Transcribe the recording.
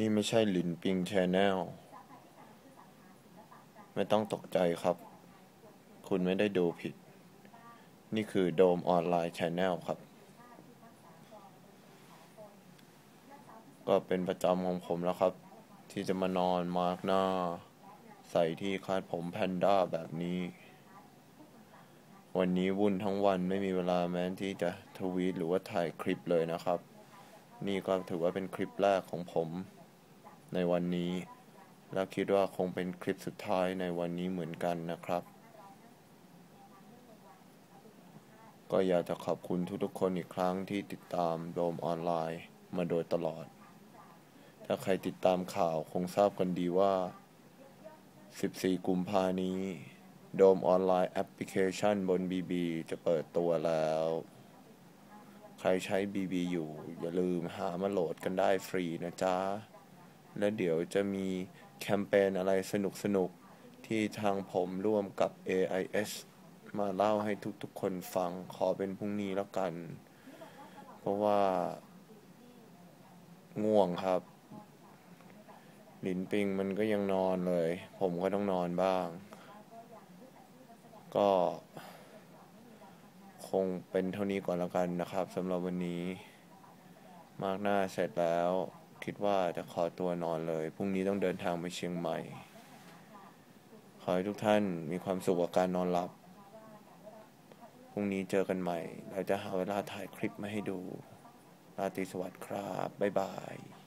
นี่ไม่ใช่หลินปิงแชนแนลไม่ต้องตกใจครับ คุณไม่ได้ดูผิด นี่คือโดมออนไลน์แชนแนลครับ ก็เป็นประจำของผมแล้วครับ ที่จะมานอนมาร์กหน้า ใส่ที่คาดผมแพนด้าแบบนี้ วันนี้วุ่นทั้งวันไม่มีเวลาแม้ที่จะทวีตหรือว่าถ่ายคลิปเลยนะครับ นี่ก็ถือว่าเป็นคลิปแรกของผม ในวันนี้ แล้วคิดว่าคงเป็นคลิปสุดท้ายในวันนี้เหมือนกันนะครับ ก็อยากจะขอบคุณทุกๆคนอีกครั้งที่ติดตามโดมออนไลน์มาโดยตลอด ถ้าใครติดตามข่าวคงทราบกันดีว่า 14 กุมภานี้ โดมออนไลน์แอปพลิเคชันบน BB จะเปิดตัวแล้วใครใช้ BB อยู่ อย่าลืมหามาโหลดกันได้ฟรีนะจ๊ะ และเดี๋ยวจะมีแคมเปญอะไรสนุกสนุกๆที่ทางผมร่วมกับ AIS มาเล่าให้ทุกๆคนฟังขอเป็นพรุ่งนี้แล้วกัน เพราะว่า ง่วงครับหลินปิงมันก็ยังนอนเลย ผมก็ต้องนอนบ้าง ก็ คงเป็นเท่านี้ก่อนแล้วกันนะครับสำหรับวันนี้ มาร์กหน้าเสร็จแล้ว คิดว่าจะขอตัวนอนเลย พรุ่งนี้ต้องเดินทางไปเชียงใหม่ ขอให้ทุกท่านมีความสุขกับการนอนหลับ พรุ่งนี้เจอกันใหม่ เราจะหาเวลาถ่ายคลิปมาให้ดู ราตรีสวัสดิ์ครับ บ๊ายบาย